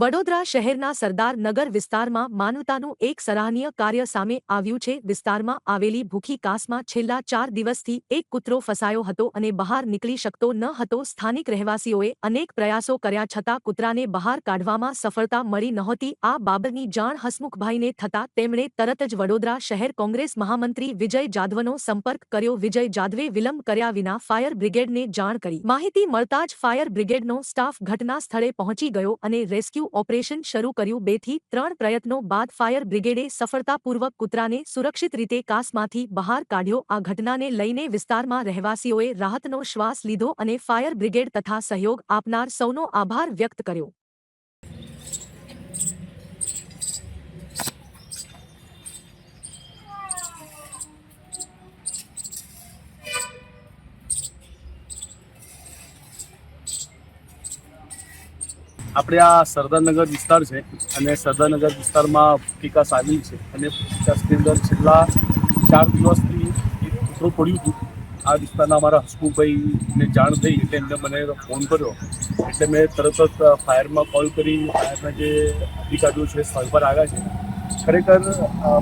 વડોદરા શહેરના સરદાર નગર વિસ્તારમાં માનવતાનું એક સરાહનીય કાર્ય સામે આવ્યું છે. વિસ્તારમાં આવેલી ભૂખી કાસમાં છેલ્લા ચાર દિવસથી એક કૂતરો ફસાયો હતો અને બહાર નીકળી શકતો ન હતો. સ્થાનિક રહેવાસીઓએ અનેક પ્રયાસો કર્યા છતાં કૂતરાને બહાર કાઢવામાં સફળતા મળી નહોતી. આ બાબતની જાણ હસમુખભાઈને થતાં તેમણે તરત જ વડોદરા શહેર કોંગ્રેસ મહામંત્રી વિજય જાદવનો સંપર્ક કર્યો. વિજય જાદવે વિલંબ કર્યા વિના ફાયર બ્રિગેડને જાણ કરી. માહિતી મળતા જ ફાયર બ્રિગેડનો સ્ટાફ ઘટના સ્થળે પહોંચી ગયો અને રેસ્ક્યુ ઓપરેશન શરૂ કર્યું બેથી ત્રણ પ્રયત્નો બાદ ફાયર બ્રિગેડે સફળતાપૂર્વક કૂતરાને સુરક્ષિત રીતે કાસમાંથી બહાર કાઢ્યો. આ ઘટનાને લઈને વિસ્તારમાં રહેવાસીઓએ રાહતનો શ્વાસ લીધો અને ફાયર બ્રિગેડ તથા સહયોગ આપનાર સૌનો આભાર વ્યક્ત કર્યો. આપણે આ સરદારનગર વિસ્તાર છે અને સરદારનગર વિસ્તારમાં પિકાસ આવેલી છે અને વિકાસની અંદર છેલ્લા ચાર દિવસથી કૂતરું પડ્યું હતું. આ વિસ્તારના અમારા હસમુખભાઈને જાણ થઈ એટલે એમને મને ફોન કર્યો. એટલે મેં તરત જ ફાયરમાં કોલ કરી, ફાયરના જે અધિકારીઓ છે, સ્થળ પર આવ્યા છે. ખરેખર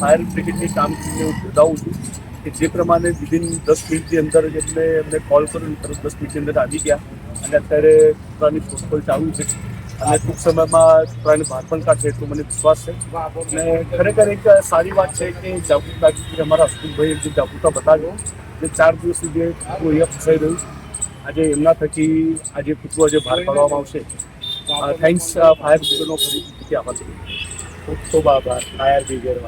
ફાયર બ્રિગેડની કામગીરીને હું બિરદાવું છું કે જે પ્રમાણે વિધિન દસ મિનિટની અંદર જ એમને કોલ કર્યો તરત દસ મિનિટની અંદર આવી ગયા. અને અત્યારે કૂતરાની શોધખોળ ચાલુ છે. અને ટૂંક સમયમાં કૂતરાને બહાર પણ કાઢશે એટલો મને વિશ્વાસ છે. અને ખરેખર એક સારી વાત છે કે જાગૃતતા અમારા હસમુખભાઈએ જે જાગૃતતા બતાવ્યો, જે ચાર દિવસ સુધી અહીંયા ફસાઈ રહ્યું આજે એમના થકી આજે કૂતરું આજે બહાર પાડવામાં આવશે. થેન્ક્સ ફાયર બ્રિગેડનો ફરીથી આભાર. ખૂબ ખૂબ આભાર ફાયર બ્રિગેડ